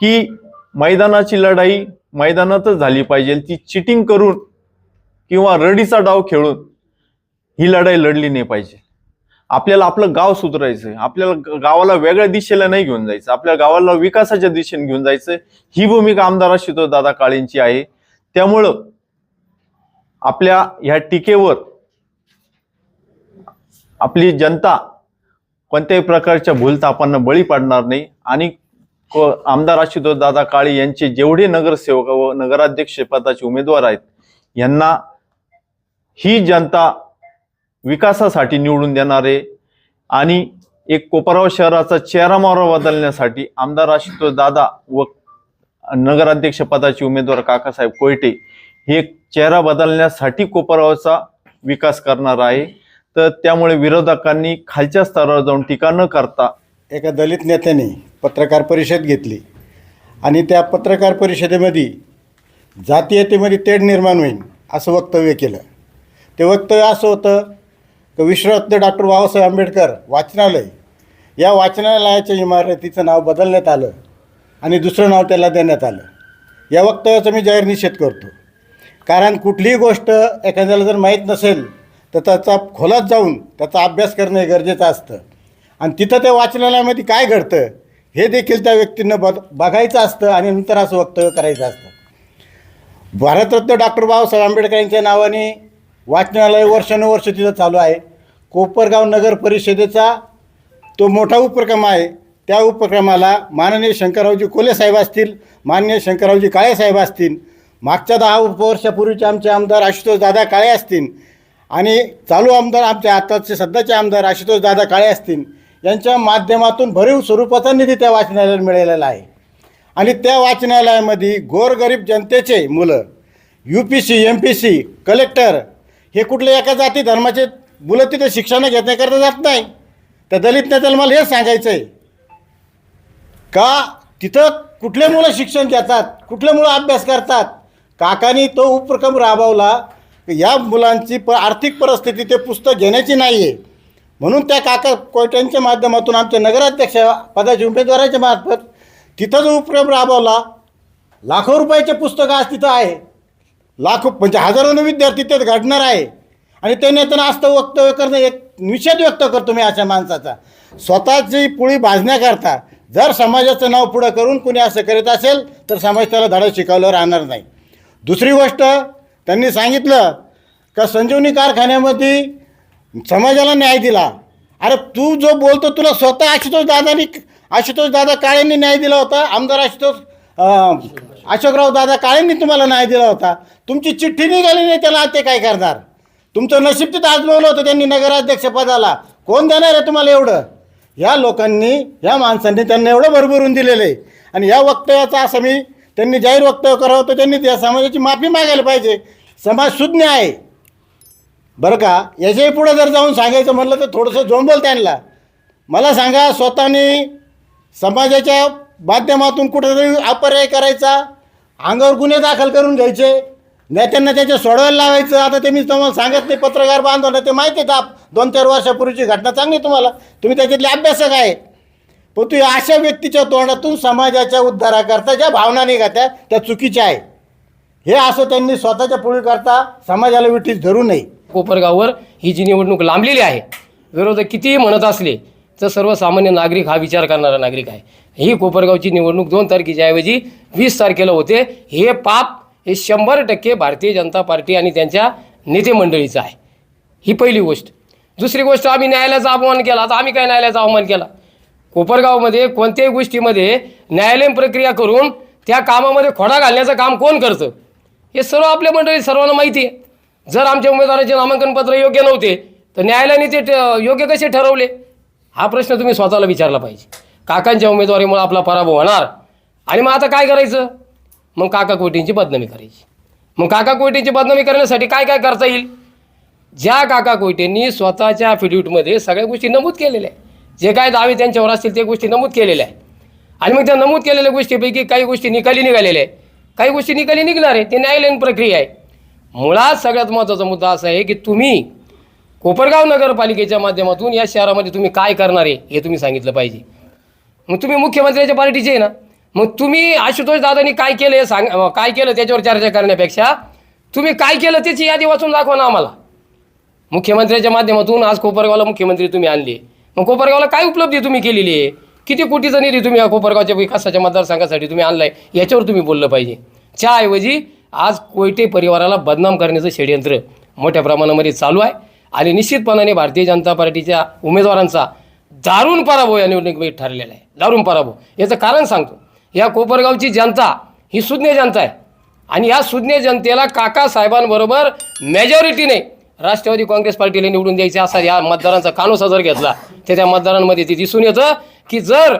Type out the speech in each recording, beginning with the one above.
की मैदानाची लढाई मैदानातच झाली पाहिजे. ती चिटिंग करून किंवा रडीचा डाव खेळून ही लढाई लढली नाही पाहिजे. आपल्याला आपलं गाव सुधारायचं आपल्याला गावाला वेगळ्या दिशेला नाही घेऊन जायचं. आपल्या गावाला विकासाच्या दिशेने घेऊन जायचं ही भूमिका आमदार शितो दादा काळेंची आहे. त्यामुळं आपल्या ह्या टीकेवर आपली जनता कोणत्याही प्रकारच्या भूलतापांना बळी पडणार नाही. आणि को- आमदार आशुतोष दादा काळे यांचे जेवढे नगरसेवक व नगराध्यक्ष पदाचे उमेदवार आहेत यांना ही जनता विकासासाठी निवडून देणार आहे. आणि एक कोपराव शहराचा चेहरा मोहरा बदलण्यासाठी आमदार आशुतोष दादा व नगराध्यक्ष पदाचे उमेदवार काकासाहेब कोयटे हे चेहरा बदलण्यासाठी कोपरावचा विकास करणार आहे. तर त्यामुळे विरोधकांनी खालच्या स्तरावर जाऊन टीका न करता एका दलित नेत्याने पत्रकार परिषद घेतली. आणि त्या पत्रकार परिषदेमध्ये जातीयतेमध्ये तेढ निर्माण होईल असं वक्तव्य केलं. ते वक्तव्य असं होतं की विश्वरत्न डॉक्टर बाबासाहेब आंबेडकर वाचनालय या वाचनालयाच्या इमारतीचं नाव बदलण्यात आलं आणि दुसरं नाव त्याला देण्यात आलं. या वक्तव्याचा मी जाहीर निषेध करतो. कारण कुठलीही गोष्ट एखाद्याला जर माहीत नसेल तर त्याचा खोलात जाऊन त्याचा अभ्यास करणं हे गरजेचं असतं. आणि तिथं त्या वाचनालयामध्ये काय घडतं हे देखील त्या व्यक्तीनं बघ बघायचं असतं आणि नंतर असं वक्तव्य करायचं असतं. भारतरत्न डॉक्टर बाबासाहेब आंबेडकर यांच्या नावाने वाचनालय वर्षानुवर्ष तिथं चालू आहे. कोपरगाव नगर परिषदेचा तो मोठा उपक्रम आहे. त्या उपक्रमाला माननीय शंकररावजी कोले साहेब असतील माननीय शंकररावजी काळे साहेब असतील मागच्या दहा वर्षापूर्वीचे आमचे आमदार आशुतोष दादा काळे असतील आणि चालू आमदार आमचे आताचे सध्याचे आमदार आशुतोष दादा काळे असतील यांच्या माध्यमातून भरीव स्वरूपाचा निधी त्या वाचनालयाला मिळालेला आहे. आणि त्या वाचनालयामध्ये गोरगरीब जनतेचे मुलं U P C M P C collector हे कुठल्या एका जाती धर्माचे मुलं तिथे शिक्षण घेण्याकरता जात नाही. तर दलित नेत्याला मला हेच सांगायचं आहे का तिथं कुठले मुलं शिक्षण घेतात कुठले मुलं अभ्यास करतात? काकानी तो उपक्रम राबवला. या मुलांची प आर्थिक परिस्थिती ते पुस्तक घेण्याची नाही आहे म्हणून त्या काका कोयट्यांच्या माध्यमातून आमच्या नगराध्यक्ष पदाच्या उमेदवाराच्या मार्फत तिथं जो उपक्रम राबवला. लाखो रुपयाचे पुस्तकं आज तिथं आहे. लाखो म्हणजे हजारोनं विद्यार्थी तिथे घडणार आहे. आणि त्याने त्यांना असतं वक्तव्य करणं एक निषेध व्यक्त करतो मी अशा माणसाचा. स्वतःची पुळी भाजण्याकरता जर समाजाचं नाव पुढं करून कुणी असं करीत असेल तर समाज त्याला धडा शिकवलं राहणार नाही. दुसरी गोष्ट त्यांनी सांगितलं का संजीवनी कारखान्यामध्ये समाजाला न्याय दिला. अरे तू जो बोलतो तुला स्वतः आशुतोष दादानी आशुतोष दादा काळेंनी न्याय दिला होता आमदार आशुतोष अशोकराव दादा काळेंनी तुम्हाला न्याय दिला होता. तुमची चिठ्ठी निघाली नाही त्याला ते काय करणार? तुमचं नशीब तिथं आजमावलं होतं त्यांनी नगराध्यक्षपदाला कोण देणार आहे तुम्हाला एवढं? या लोकांनी या माणसांनी त्यांना एवढं भरभरून दिलेलं आहे. आणि या वक्तव्याचा असं मी त्यांनी जाहीर वक्तव्य करावं तर त्यांनी त्या समाजाची माफी मागायला पाहिजे. समाज सुज्ञ आहे. बरं का? याच्याही पुढं जर जाऊन सांगायचं म्हटलं तर थोडंसं जोंबल त्यांना मला सांगा स्वतःनी समाजाच्या माध्यमातून कुठेतरी अपर्याय करायचा अंगावर गुन्हे दाखल करून घ्यायचे नेत्यांना त्याच्या सोडवायला लावायचं. आता ते मी तुम्हाला सांगत नाही पत्रकार बांधवलं ते माहिती आहे आप दोन चार वर्षापूर्वीची घटना चांगली तुम्हाला. तुम्ही त्याच्यातले अभ्यासक आहे. पण तू अशा व्यक्तीच्या तोंडातून समाजाच्या उद्धाराकरता ज्या भावना निघात्या त्या चुकीच्या आहे. हे असं त्यांनी स्वतःच्या पुढीकरता समाजाला विटीस धरू नये. कोपरगाववर ही जी निवडणूक लांबलेली आहे विरोधक कितीही म्हणत असले तर सर्वसामान्य नागरिक हा विचार करणारा नागरिक आहे. ही कोपरगावची निवडणूक दोन तारखेच्या ऐवजी वीस तारखेला होते. हे पाप हे शंभर टक्के भारतीय जनता पार्टी आणि त्यांच्या नेते मंडळीचं आहे. ही पहिली गोष्ट. दुसरी गोष्ट आम्ही न्यायालयाचा अपमान केला. आता आम्ही काय न्यायालयाचा अवमान केला? कोपरगावमध्ये कोणत्याही गोष्टीमध्ये न्यायालयीन प्रक्रिया करून त्या कामामध्ये खोडा घालण्याचं काम कोण करतं? हे सर्व आपल्या मंडळी सर्वांना माहिती आहे. जर आमच्या उमेदवाराचे नामांकन पत्र योग्य नव्हते तर न्यायालयाने ते ठ- योग्य कसे ठरवले? हा प्रश्न तुम्ही स्वतःला विचारला पाहिजे. काकांच्या उमेदवारीमुळे आपला पराभव होणार. आणि मग आता काय करायचं? मग काका कोटींची बदनामी करायची. मग काका कोटींची बदनामी करण्यासाठी काय काय करता येईल? ज्या काका कोयटेंनी स्वतःच्या ॲफिडेविटमध्ये सगळ्या गोष्टी नमूद केलेल्या आहे जे काय दावे त्यांच्यावर असतील ते गोष्टी नमूद केलेल्या आहे आणि मग त्या नमूद केलेल्या गोष्टीपैकी काही गोष्टी निकाली निघालेल्या आहे काही गोष्टी निकाली निघणार आहे ते न्यायालयीन प्रक्रिया आहे. मुळात सगळ्यात महत्त्वाचा मुद्दा असा आहे की तुम्ही कोपरगाव नगरपालिकेच्या माध्यमातून या शहरामध्ये तुम्ही काय करणार आहे हे तुम्ही सांगितलं पाहिजे. मग तुम्ही मुख्यमंत्र्याच्या पार्टीचे आहे ना? मग तुम्ही आशुतोष दादांनी काय केलं हे सांग काय केलं त्याच्यावर चर्चा करण्यापेक्षा? तुम्ही काय केलं त्याची यादी वाचून दाखवा ना आम्हाला. मुख्यमंत्र्याच्या माध्यमातून आज कोपरगावला मुख्यमंत्री तुम्ही आणले. मग कोपरगावला काय उपलब्धी तुम्ही केलेली आहे? किती कोटीचा निधी तुम्ही या कोपरगावच्या विकासाच्या मतदारसंघासाठी तुम्ही आणलाय? याच्यावर तुम्ही बोललं पाहिजे. त्याऐवजी आज कोयटे परिवाराला बदनाम करण्याचं षडयंत्र मोठ्या प्रमाणामध्ये चालू आहे. आणि निश्चितपणाने भारतीय जनता पार्टीच्या उमेदवारांचा दारुण पराभव या निवडणुकीमध्ये ठरलेला आहे. दारुण पराभव. याचं कारण सांगतो. या कोपरगावची जनता ही सुज्ञ जनता आहे. आणि या सुज्ञ जनतेला काका साहेबांबरोबर मेजॉरिटीने राष्ट्रवादी काँग्रेस पार्टीला निवडून द्यायचे असा या मतदारांचा कानोसा जर घेतला. तर त्या मतदारांमध्ये ते दिसून येतं की जर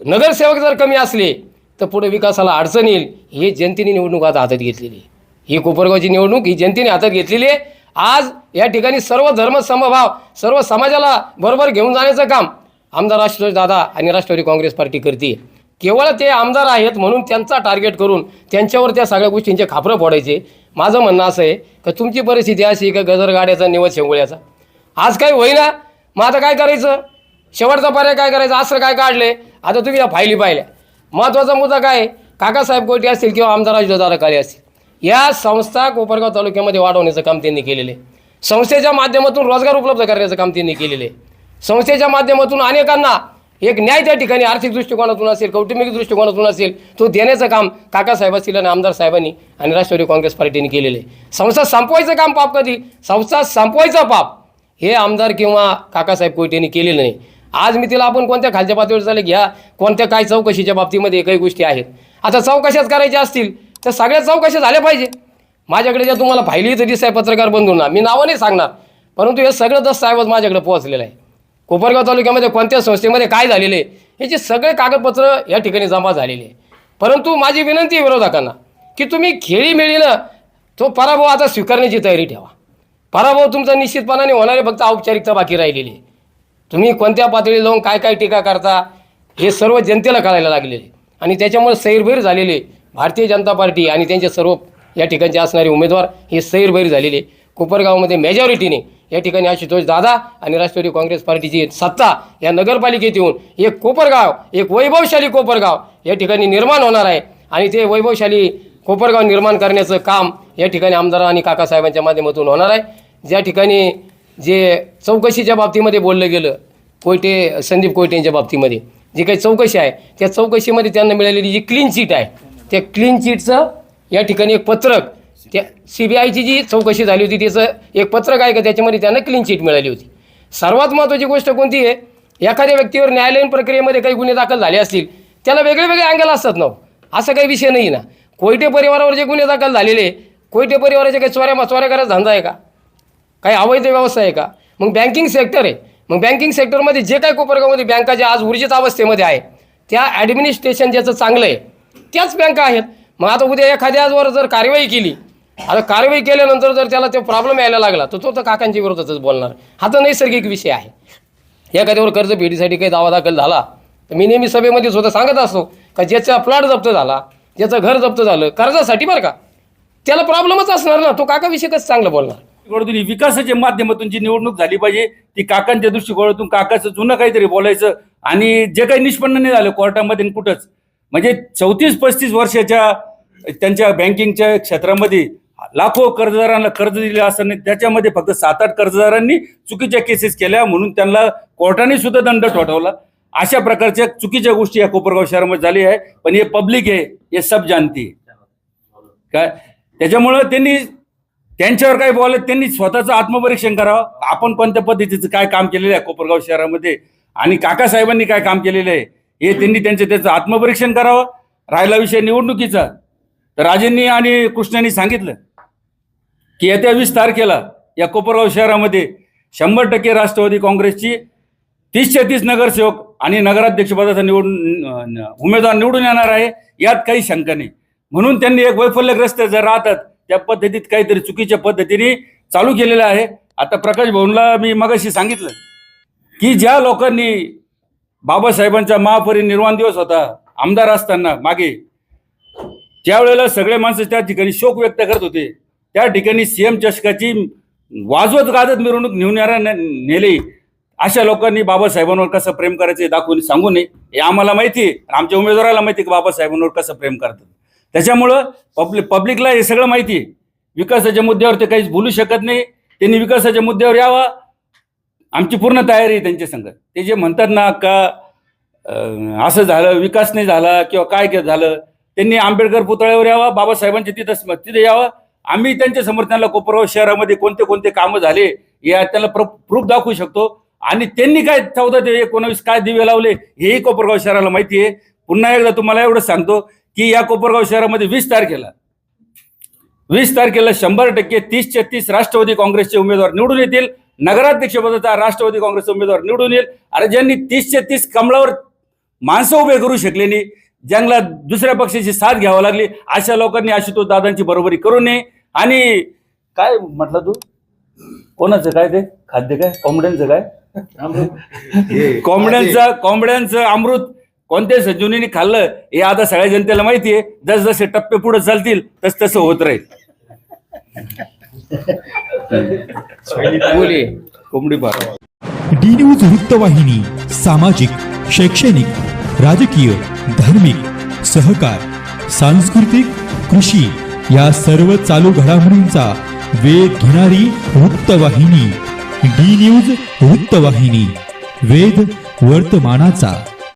नगरसेवक जर कमी असले तर पुढे विकासाला अडचण येईल हे जनतेने निवडणूक आता हातात घेतलेली आहे. ही कोपरगावची निवडणूक ही जनतेने हातात घेतलेली आहे. आज या ठिकाणी सर्व धर्म समभाव सर्व समाजाला बरोबर घेऊन जाण्याचं काम आमदार आशुतोष दादा आणि राष्ट्रवादी काँग्रेस पार्टी करते. केवळ ते आमदार आहेत म्हणून त्यांचा टार्गेट करून त्यांच्यावर त्या सगळ्या गोष्टींचे खापरं फोडायचे. माझं म्हणणं असं आहे का तुमची परिस्थिती अशी का गजर गाड्याचा निवड शेंगोळ्याचा? आज काही होईना मग आता काय करायचं? शेवटचा पर्याय काय करायचा? असं काय काढले? आता तुम्ही या फायली पाहिल्या. महत्त्वाचा मुद्दा काय? काकासाहेब कोटे असतील किंवा आमदार अजितदादा काळे असतील. या संस्था कोपरगाव तालुक्यामध्ये वाढवण्याचं काम त्यांनी केलेलं आहे. संस्थेच्या माध्यमातून रोजगार उपलब्ध करण्याचं काम त्यांनी केलेलं आहे. संस्थेच्या माध्यमातून अनेकांना एक न्याय त्या ठिकाणी आर्थिक दृष्टिकोनातून असेल कौटुंबिक दृष्टिकोनातून असेल तो देण्याचं काम काकासाहेब असतील आणि आमदार साहेबांनी आणि राष्ट्रवादी काँग्रेस पार्टीने केलेलं आहे. संस्था संपवायचं काम पाप कधी? संस्था संपवायचं पाप हे आमदार किंवा काकासाहेब कोयटेंनी केलेलं नाही. आज मी तिला आपण कोणत्या खालच्या पातळीवर चालले घ्या कोणत्या काय चौकशीच्या बाबतीमध्ये काही गोष्टी आहेत. आता चौकशाच करायच्या असतील तर सगळ्या चौकशा झाल्या पाहिजे. माझ्याकडे ज्या तुम्हाला फायली तर दिसाय पत्रकार बंधूंना मी नावं नाही सांगणार परंतु हे सगळं दस्तऐवज माझ्याकडे पोहोचलेलं आहे. कोपरगाव तालुक्यामध्ये कोणत्या संस्थेमध्ये काय झालेले याचे सगळे कागदपत्र या ठिकाणी जमा झालेले आहे. परंतु माझी विनंती आहे विरोधकांना की तुम्ही खेळीमेळीनं तो पराभव आता स्वीकारण्याची तयारी ठेवा. पराभव तुमचा निश्चितपणाने होणारे फक्त औपचारिकता बाकी राहिलेली आहे. तुम्ही कोणत्या पातळीला जाऊन काय काय टीका करता हे सर्व जनतेला कळायला लागलेले आणि त्याच्यामुळे सैरभैर झालेले भारतीय जनता पार्टी आणि त्यांचे सर्व या ठिकाणचे असणारे उमेदवार हे सैरभैर झालेले. कोपरगावमध्ये मेजॉरिटीने या ठिकाणी आशुतोष दादा आणि राष्ट्रवादी काँग्रेस पार्टीची सत्ता या नगरपालिकेत येऊन एक कोपरगाव एक वैभवशाली कोपरगाव या ठिकाणी निर्माण होणार आहे. आणि ते वैभवशाली कोपरगाव निर्माण करण्याचं काम या ठिकाणी आमदार आणि काकासाहेबांच्या माध्यमातून होणार आहे. ज्या ठिकाणी जे चौकशीच्या बाबतीमध्ये बोललं गेलं कोयटे संदीप कोयटेंच्या बाबतीमध्ये जी काही चौकशी आहे त्या चौकशीमध्ये त्यांना मिळालेली जी क्लीन चिट आहे त्या क्लीन चिटचं या ठिकाणी एक पत्रक त्या सी बी आयची जी चौकशी झाली होती त्याचं एक पत्रक आहे का त्याच्यामध्ये त्यांना क्लीन चिट मिळाली होती. सर्वात महत्त्वाची गोष्ट कोणती आहे एखाद्या व्यक्तीवर न्यायालयीन प्रक्रियेमध्ये काही गुन्हे दाखल झाले असतील त्याला वेगळे वेगळे अँगल असतात ना हो. असा काही विषय नाही ना. कोयटे परिवारावर जे गुन्हे दाखल झालेले कोयटे परिवाराचे काही चोऱ्या चोऱ्या करायचा धंदा आहे का? काही अवैध व्यवस्था आहे का? मग बँकिंग सेक्टर आहे. मग बँकिंग सेक्टरमध्ये जे काही कोपरगावमध्ये बँका ज्या आज ऊर्जित अवस्थेमध्ये आहे त्या ॲडमिनिस्ट्रेशन ज्याचं चांगलं आहे त्याच बँका आहेत. मग आता उद्या एखाद्यावर जर कारवाई केली आता कारवाई केल्यानंतर जर त्याला तो प्रॉब्लेम यायला लागला तर तो तर काकांच्या विरोधातच बोलणार. हा तर नैसर्गिक विषय आहे. एखाद्यावर कर्ज भेटीसाठी काही दावा दाखल झाला तर मी नेहमी सभेमध्ये सुद्धा सांगत असतो का ज्याचा प्लॉट जप्त झाला ज्याचं घर जप्त झालं कर्जासाठी बरं का. त्याला प्रॉब्लेमच असणार ना. तो काका विषय कसं चांगलं बोलणार. दृष्टिकोनातून विकासाच्या माध्यमातून जी निवडणूक झाली पाहिजे ती काकांच्या दृष्टिकोनातून काकाचं जुनं काहीतरी बोलायचं आणि जे काही निष्पन्न नाही झालं कोर्टामध्ये कुठंच. म्हणजे चौतीस पस्तीस वर्षाच्या त्यांच्या बँकिंगच्या क्षेत्रामध्ये लाखो कर्जदारांना कर्ज दिले असताना त्याच्यामध्ये फक्त सात आठ कर्जदारांनी चुकीच्या केसेस केल्या म्हणून त्यांना कोर्टाने सुद्धा दंड ठोठावला. अशा प्रकारच्या चुकीच्या गोष्टी या कोपरगाव शहरामध्ये झाली आहे पण हे पब्लिक आहे हे सब जानती काय? त्याच्यामुळं त्यांनी त्यांच्यावर काय बोलत त्यांनी स्वतःचं आत्मपरीक्षण करावं. आपण कोणत्या पद्धतीचं काय काम केलेलं आहे कोपरगाव शहरामध्ये. आणि काकासाहेबांनी काय काम केलेलं आहे? हे त्यांनी त्यांचं त्याचं आत्मपरीक्षण करावं. राहिला विषय निवडणुकीचा. तर राजेंनी आणि कृष्णांनी सांगितलं की येत्या वीस तारखेला या कोपरगाव शहरामध्ये शंभर टक्के राष्ट्रवादी काँग्रेसची तीसशे तीस नगरसेवक आणि नगराध्यक्षपदाचा निवडून उमेदवार निवडून येणार आहे. यात काही शंका नाही. म्हणून त्यांनी एक वैफल्यग्रस्त जर राहतात त्या पद्धतीत काहीतरी चुकीच्या पद्धतीने चालू केलेलं आहे. आता प्रकाश भाऊंला मी मगाशी सांगितलं की ज्या लोकांनी बाबासाहेबांचा महापरिनिर्वाण दिवस होता आमदार असताना मागे त्यावेळेला सगळे माणसं त्या ठिकाणी शोक व्यक्त करत होते. त्या ठिकाणी सीएम चषकाची वाजवत गाजत मिरवणूक नेणाऱ्या नेली. अशा लोकांनी बाबासाहेबांवर कसं प्रेम करायचं दाखवून सांगू नये हे आम्हाला माहिती आहे. आमच्या उमेदवाराला माहिती आहे की बाबासाहेबांवर कसं प्रेम करतात. त्याच्यामुळं पब्लिक पब्लिकला हे सगळं माहिती आहे. विकासाच्या मुद्द्यावर ते काहीच बोलू शकत नाही. त्यांनी विकासाच्या मुद्द्यावर यावा. आमची पूर्ण तयारी आहे त्यांच्या संग. ते जे म्हणतात ना का असं झालं विकास नाही झाला किंवा काय काय झालं त्यांनी आंबेडकर पुतळ्यावर यावा बाबासाहेबांच्या तिथं तिथे यावं. आम्ही त्यांच्या समर्थनाला कोपरगाव शहरामध्ये कोणते कोणते कामं झाले या त्याला प्रूफ दाखवू शकतो. आणि त्यांनी काय चौदा ते एकोणावीस काय दिवे लावले हेही कोपरगाव शहराला माहिती आहे. पुन्हा एकदा तुम्हाला एवढं सांगतो की या कोपरगाव शहरामध्ये वीस तारखेला वीस तारखेला शंभर टक्के तीसच्या तीस राष्ट्रवादी काँग्रेसचे उमेदवार निवडून येतील. नगराध्यक्षपदाचा राष्ट्रवादी काँग्रेसचा उमेदवार निवडून येईल. अरे ज्यांनी तीसच्या तीस कमळावर माणसं उभे करू शकले नाही ज्यांना दुसऱ्या पक्षाची साथ घ्यावी लागली अशा लोकांनी आशुतोष दादांची बरोबरी करू नये. आणि काय म्हटलं तू? कोणाचं काय ते? खाद्य काय? कोंबड्यांचं काय? कोंबड्यांचं कोंबड्यांचं अमृत. कोणत्या संजीवनीने खाल्लं हे आता सगळ्या जनतेला माहिती आहे जसजसे टप्पे पुढे चालतील तस तसं होत राहील. बोले. कोंबडी पार. डी न्यूज वृत्तवाहिनी सामाजिक शैक्षणिक राजकीय धार्मिक सहकार सांस्कृतिक कृषी या सर्व चालू घडामोडींचा वेध घेणारी वृत्तवाहिनी डी न्यूज वृत्तवाहिनी वेध वर्तमानाचा.